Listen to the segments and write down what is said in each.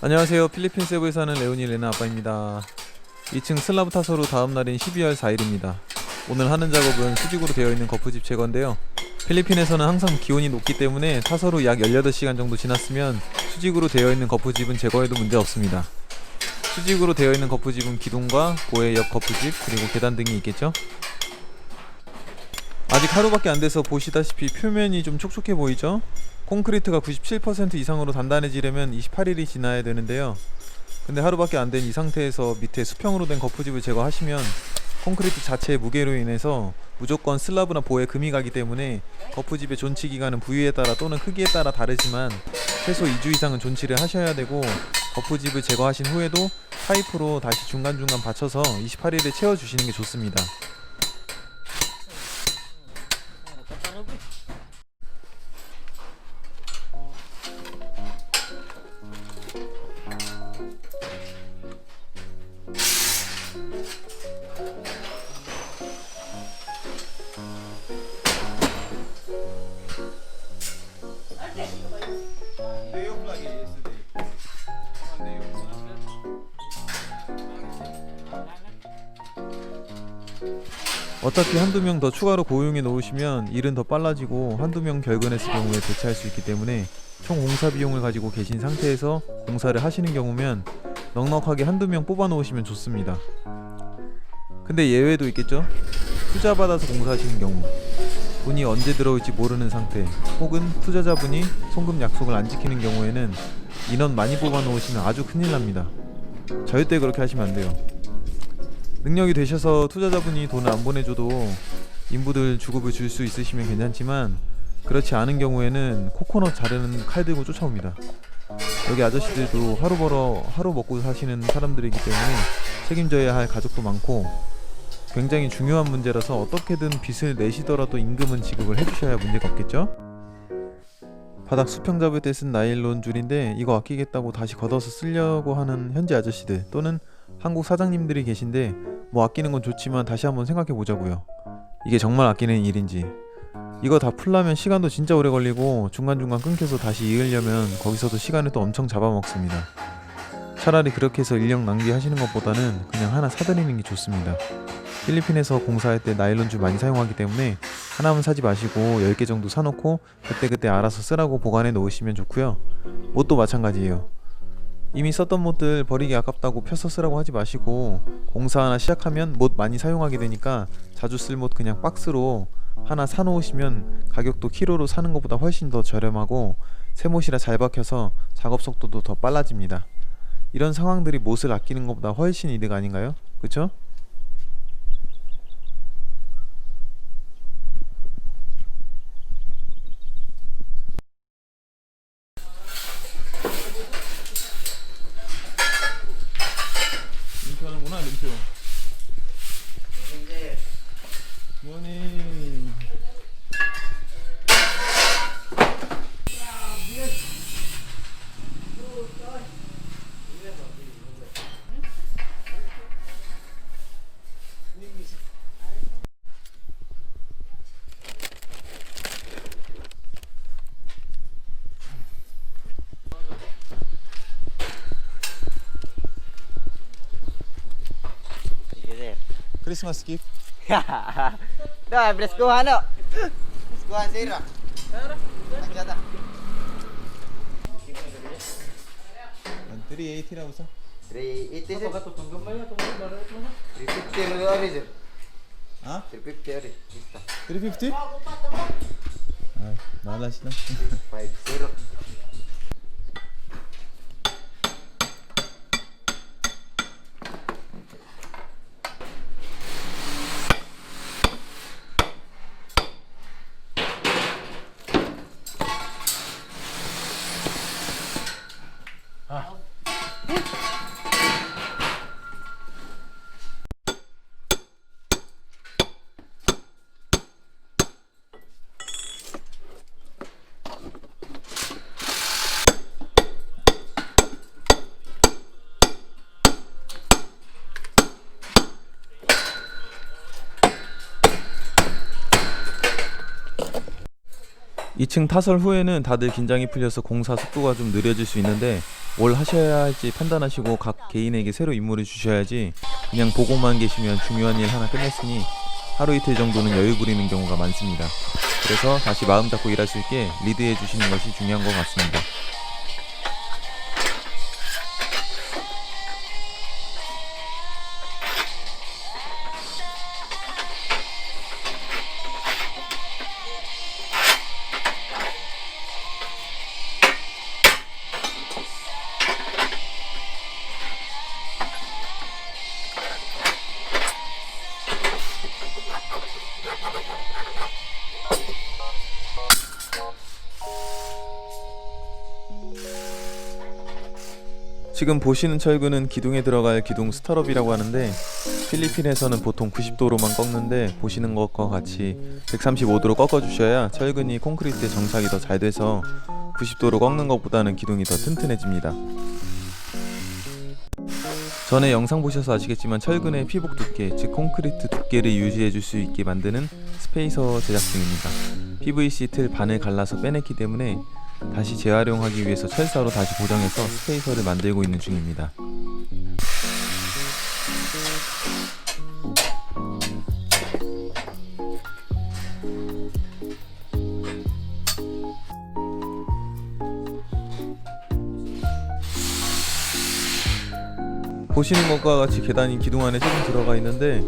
안녕하세요. 필리핀 세부에 사는 레오니 레나 아빠입니다. 2층 슬라브 타서로 다음 날인 12월 4일입니다. 오늘 하는 작업은 수직으로 되어 있는 거푸집 제거인데요. 필리핀에서는 항상 기온이 높기 때문에 타서로 약 18시간 정도 지났으면 수직으로 되어 있는 거푸집은 제거해도 문제 없습니다. 수직으로 되어 있는 거푸집은 기둥과 보의 옆 거푸집 그리고 계단 등이 있겠죠. 아직 하루밖에 안 돼서 보시다시피 표면이 좀 촉촉해 보이죠? 콘크리트가 97% 이상으로 단단해지려면 28일이 지나야 되는데요. 근데 하루밖에 안 된 이 상태에서 밑에 수평으로 된 거푸집을 제거하시면 콘크리트 자체의 무게로 인해서 무조건 슬라브나 보에 금이 가기 때문에 거푸집의 존치 기간은 부위에 따라 또는 크기에 따라 다르지만 최소 2주 이상은 존치를 하셔야 되고 거푸집을 제거하신 후에도 파이프로 다시 중간중간 받쳐서 28일에 채워주시는 게 좋습니다. 어차피 한두 명 더 추가로 고용해 놓으시면 일은 더 빨라지고 한두 명 결근했을 경우에 대체할 수 있기 때문에 총 공사 비용을 가지고 계신 상태에서 공사를 하시는 경우면 넉넉하게 한두 명 뽑아 놓으시면 좋습니다. 근데 예외도 있겠죠? 투자 받아서 공사하시는 경우 돈이 언제 들어올지 모르는 상태 혹은 투자자분이 송금 약속을 안 지키는 경우에는 인원 많이 뽑아 놓으시면 아주 큰일 납니다. 절대 그렇게 하시면 안 돼요. 능력이 되셔서 투자자분이 돈을 안 보내줘도 인부들 주급을 줄 수 있으시면 괜찮지만 그렇지 않은 경우에는 코코넛 자르는 칼 들고 쫓아옵니다. 여기 아저씨들도 하루 벌어 하루 먹고 사시는 사람들이기 때문에 책임져야 할 가족도 많고 굉장히 중요한 문제라서 어떻게든 빚을 내시더라도 임금은 지급을 해주셔야 문제가 없겠죠? 바닥 수평 잡을 때 쓴 나일론 줄인데 이거 아끼겠다고 다시 걷어서 쓰려고 하는 현지 아저씨들 또는 한국 사장님들이 계신데 뭐 아끼는 건 좋지만 다시 한번 생각해 보자고요. 이게 정말 아끼는 일인지. 이거 다 풀려면 시간도 진짜 오래 걸리고 중간중간 끊겨서 다시 이으려면 거기서도 시간을 또 엄청 잡아먹습니다. 차라리 그렇게 해서 인력 낭비하시는 것보다는 그냥 하나 사드리는 게 좋습니다. 필리핀에서 공사할 때 나일론 줄 많이 사용하기 때문에 하나만 사지 마시고 10개 정도 사놓고 그때그때 알아서 쓰라고 보관해 놓으시면 좋고요. 못도 마찬가지예요. 이미 썼던 못들 버리기 아깝다고 펴서 쓰라고 하지 마시고 공사 하나 시작하면 못 많이 사용하게 되니까 자주 쓸 못 그냥 박스로 하나 사놓으시면 가격도 키로로 사는 것보다 훨씬 더 저렴하고 새 못이라 잘 박혀서 작업 속도도 더 빨라집니다. 이런 상황들이 못을 아끼는 것보다 훨씬 이득 아닌가요? 그쵸? 림표하는구나 림표 크리스마스 기프 Dah, beres kuhan tak? Beres kuhan, sir. Aja tak? 380라고 써? 380, sir. 350 dulu hari, sir. 아? 350 hari. Kita. 350? 아 말라시나? 50. (2층) 타설 후에는 다들 긴장이 풀려서 공사 속도가 좀 느려질 수 있는데 뭘 하셔야 할지 판단하시고 각 개인에게 새로 임무를 주셔야지 그냥 보고만 계시면 중요한 일 하나 끝냈으니 하루 이틀 정도는 여유 부리는 경우가 많습니다. 그래서 다시 마음 잡고 일할 수 있게 리드해 주시는 것이 중요한 것 같습니다. 지금 보시는 철근은 기둥에 들어갈 기둥 스타럽이라고 하는데 필리핀에서는 보통 90도로만 꺾는데 보시는 것과 같이 135도로 꺾어 주셔야 철근이 콘크리트에 정착이 더 잘 돼서 90도로 꺾는 것보다는 기둥이 더 튼튼해집니다. 전에 영상 보셔서 아시겠지만 철근의 피복 두께, 즉 콘크리트 두께를 유지해 줄 수 있게 만드는 스페이서 제작 중입니다. PVC 틀 반을 갈라서 빼냈기 때문에 다시 재활용하기 위해서 철사로 다시 고정해서 스페이서를 만들고 있는 중입니다. 보시는 것과 같이 계단이 기둥 안에 조금 들어가 있는데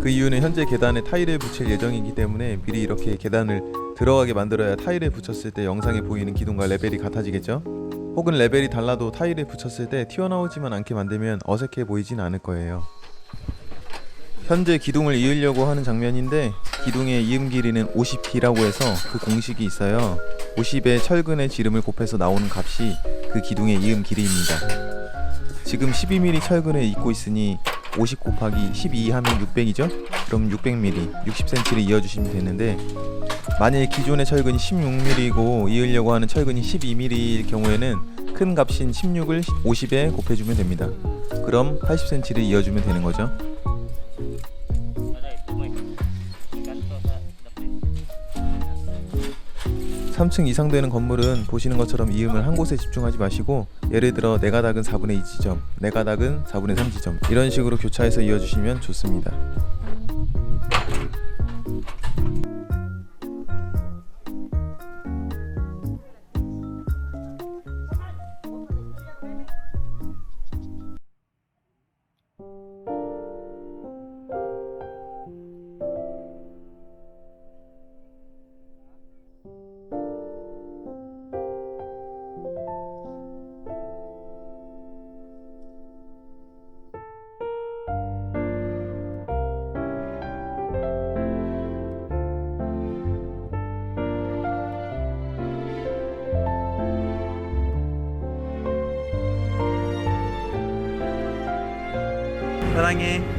그 이유는 현재 계단에 타일을 붙일 예정이기 때문에 미리 이렇게 계단을 들어가게 만들어야 타일을 붙였을 때 영상에 보이는 기둥과 레벨이 같아지겠죠? 혹은 레벨이 달라도 타일을 붙였을 때 튀어나오지만 않게 만들면 어색해 보이진 않을 거예요. 현재 기둥을 이으려고 하는 장면인데 기둥의 이음 길이는 50T라고 해서 그 공식이 있어요. 50에 철근의 지름을 곱해서 나오는 값이 그 기둥의 이음 길이입니다. 지금 12mm 철근을 잇고 있으니 50 곱하기 12 하면 600이죠? 그럼 600mm, 60cm를 이어주시면 되는데 만일 기존의 철근이 16mm이고 이으려고 하는 철근이 12mm일 경우에는 큰 값인 16을 50에 곱해주면 됩니다. 그럼 80cm를 이어주면 되는 거죠. 3층 이상 되는 건물은 보시는 것처럼 이음을 한 곳에 집중하지 마시고 예를 들어 내 가 닥은 4분의 2 지점, 내 가 닥은 4분의 3 지점 이런 식으로 교차해서 이어주시면 좋습니다. 사랑해.